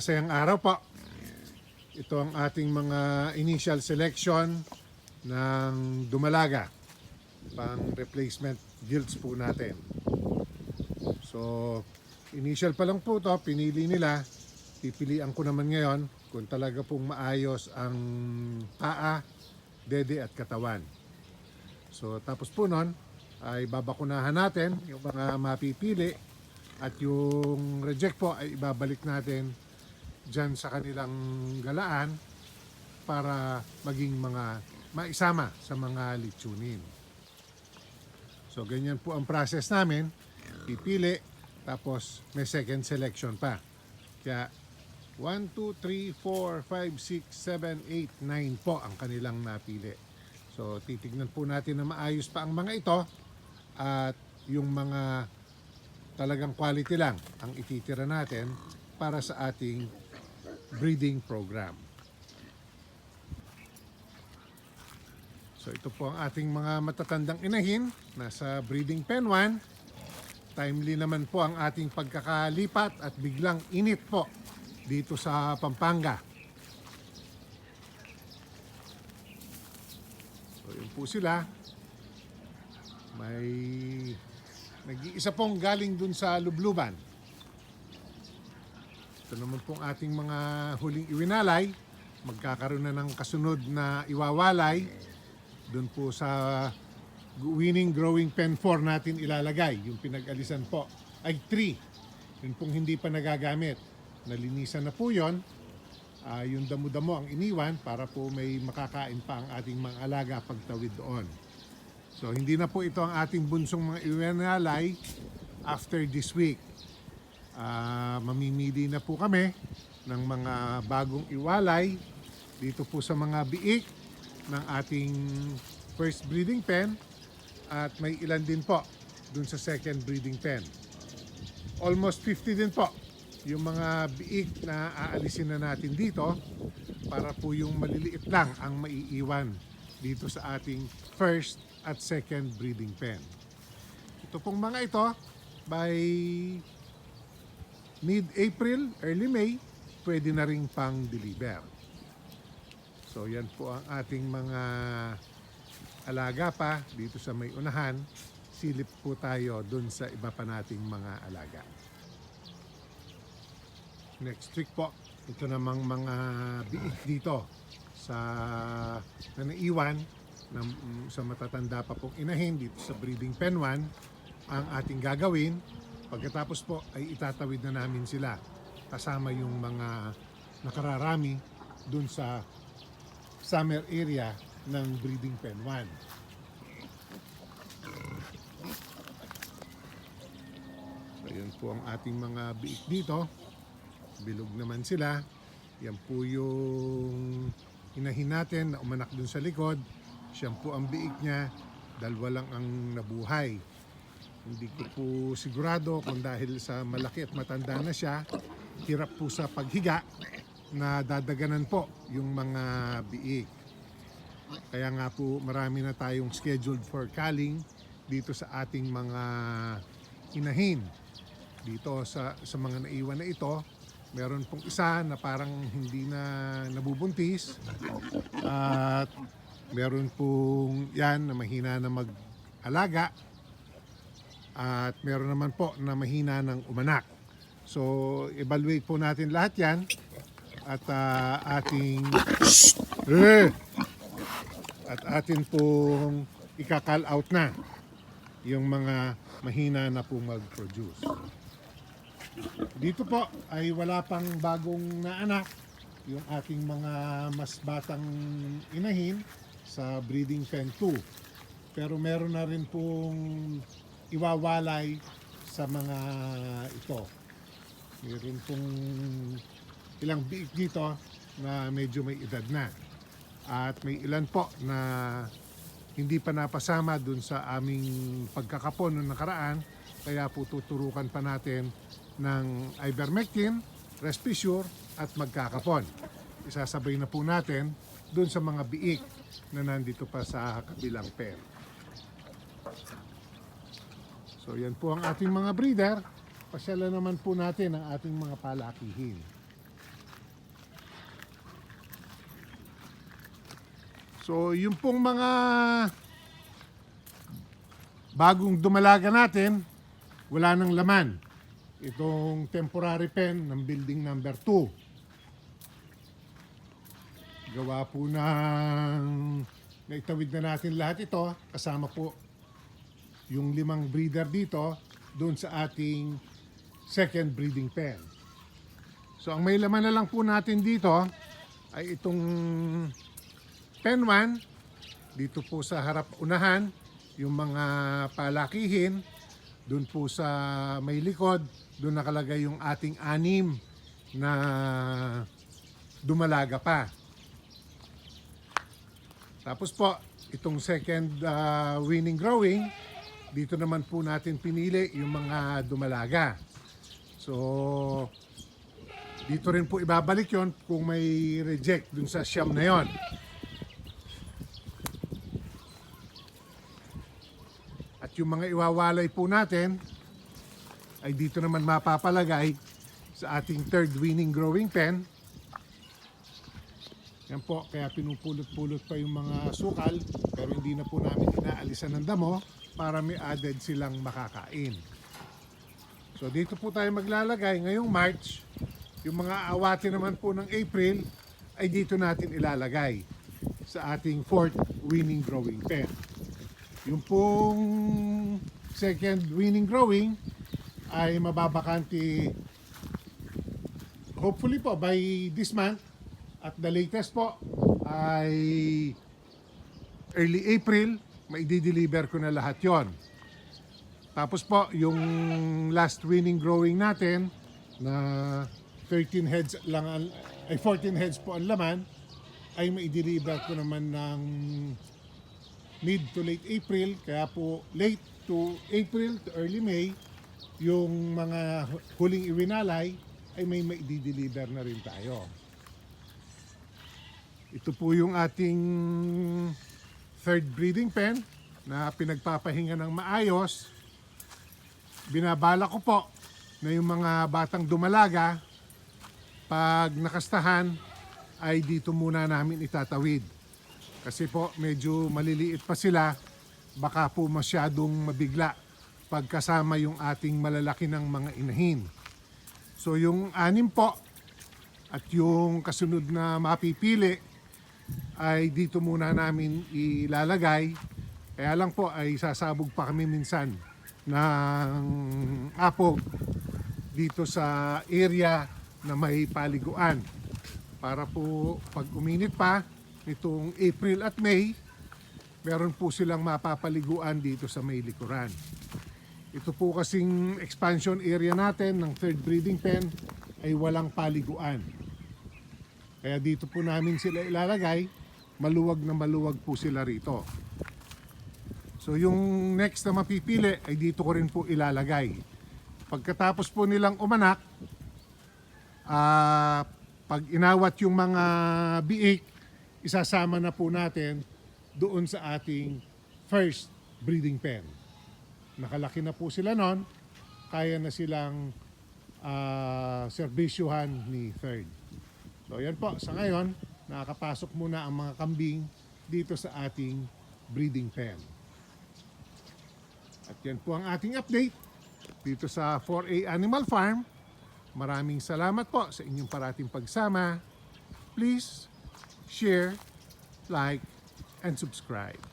masayang araw po. Ito ang ating mga initial selection ng Dumalaga. Pang replacement guilds po natin. So, initial pa lang po to, pinili nila. Pipilian ko naman ngayon kung talaga pong maayos ang paa, dede at katawan. So, tapos po nun, ay babakunahan natin yung mga mapipili at yung reject po ay ibabalik natin dyan sa kanilang galaan para maging mga maisama sa mga litsunin. So ganyan po ang process namin. Pipili, tapos may second selection pa. Kaya 1, 2, 3, 4, 5, 6, 7, 8, 9 po ang kanilang napili. So titignan po natin na maayos pa ang mga ito at yung mga talagang quality lang ang ititira natin para sa ating breeding program. So ito po ang ating mga matatandang inahin. Nasa breeding pen 1. Timely naman po ang ating pagkakalipat at biglang init po dito sa Pampanga. So yun po sila. May nag-iisa pong galing dun sa Lubluban. Ito naman pong ating mga huling iwinalay. Magkakaroon na ng kasunod na iwawalay. Doon po sa winning growing pen 4 natin ilalagay. Yung pinag-alisan po ay 3. Yun pong hindi pa nagagamit. Nalinisan na po yon. Ah, yung damo-damo ang iniwan para po may makakain pa ang ating mga alaga pagtawid doon. So hindi na po ito ang ating bunsong mga iwinalay after this week. Ah, mamimili na po kami ng mga bagong iwalay dito po sa mga biik ng ating first breeding pen at may ilan din po dun sa second breeding pen. Almost 50 din po yung mga biik na aalisin na natin dito para po yung maliliit lang ang maiiwan dito sa ating first at second breeding pen. Ito pong mga ito by mid-April, early May, pwede na ring pang deliver. So yan po ang ating mga alaga pa dito sa may unahan. Silip po tayo dun sa iba pa nating mga alaga. Next week po, ito namang mga biik dito sa na naiwan na, sa matatanda pa pong inahin dito sa breeding pen 1 ang ating gagawin. Pagkatapos po ay itatawid na namin sila kasama yung mga nakararami dun sa summer area ng breeding pen 1. So po ang ating mga biik dito. Bilog naman sila. Yan po yung inahin natin na umanak dun sa likod. Siyan po ang biik niya. Dalawa lang ang nabuhay. Hindi ko po sigurado kung dahil sa malaki at matanda na siya, hirap po sa paghiga na dadaganan po yung mga biik. Kaya nga po marami na tayong scheduled for calling dito sa ating mga inahin. Dito sa, sa mga naiwan na ito, meron pong isa na parang hindi na nabubuntis at meron pong yan na mahina na mag-alaga at meron naman po na mahina ng umanak. So, evaluate po natin lahat yan at ah, ating eh, at atin pong ika-call out na yung mga mahina na po mag-produce. Dito po ay wala pang bagong naanak yung aking mga mas batang inahin sa breeding pen 2. Pero meron na rin pong iwawalay sa mga ito. Meron pong ilang biik dito na medyo may edad na. At may ilan po na hindi pa napasama dun sa aming pagkakapon noong nakaraan. Kaya po tuturukan pa natin ng ivermectin, respisure at magkakapon. Isasabay na po natin dun sa mga biik na nandito pa sa kabilang pen. So yan po ang ating mga breeder. Pasyala naman po natin ang ating mga palakihin. So yung pong mga bagong dumalaga natin, wala nang laman. Itong temporary pen ng building number 2. Gawa po ng naitawid na natin lahat ito kasama po yung limang breeder dito doon sa ating second breeding pen. So ang may laman na lang po natin dito ay itong pen 1 dito po sa harap unahan yung mga palakihin doon po sa may likod doon nakalagay yung ating anim na dumalaga pa. Tapos po, itong second uh, winning growing, dito naman po natin pinili yung mga dumalaga. So, dito rin po ibabalik yon kung may reject dun sa siyam na yon. At yung mga iwawalay po natin, ay dito naman mapapalagay sa ating third winning growing pen. Yan po, kaya pinupulot-pulot pa yung mga sukal, pero hindi na po namin inaalisan ng damo para may added silang makakain. So dito po tayo maglalagay ngayong March. Yung mga awati naman po ng April ay dito natin ilalagay sa ating fourth winning growing pen. Yung pong second winning growing ay mababakanti hopefully po by this month at the latest po ay early April may deliver ko na lahat yon. Tapos po, yung last winning growing natin na 13 heads lang, ang- ay 14 heads po ang laman, ay mai-deliver ko naman ng mid to late April, kaya po late to April to early May, yung mga hu- huling iwinalay ay may mai-deliver na rin tayo. Ito po yung ating third breeding pen na pinagpapahinga ng maayos. Binabala ko po na yung mga batang dumalaga, pag nakastahan, ay dito muna namin itatawid. Kasi po medyo maliliit pa sila, baka po masyadong mabigla pagkasama yung ating malalaki ng mga inahin. So yung anim po at yung kasunod na mapipili ay dito muna namin ilalagay. Kaya lang po ay sasabog pa kami minsan ng apog dito sa area na may paliguan. Para po pag uminit pa nitong April at May, meron po silang mapapaliguan dito sa may likuran. Ito po kasing expansion area natin ng third breeding pen ay walang paliguan. Kaya dito po namin sila ilalagay, maluwag na maluwag po sila rito. So yung next na mapipili ay dito ko rin po ilalagay. Pagkatapos po nilang umanak, ah pag inawat yung mga biik, isasama na po natin doon sa ating first breeding pen. Nakalaki na po sila nun, kaya na silang ah serbisyuhan ni third. So yan po, sa ngayon, nakakapasok muna ang mga kambing dito sa ating breeding pen. At yan po ang ating update dito sa 4A Animal Farm. Maraming salamat po sa inyong parating pagsama. Please share, like, and subscribe.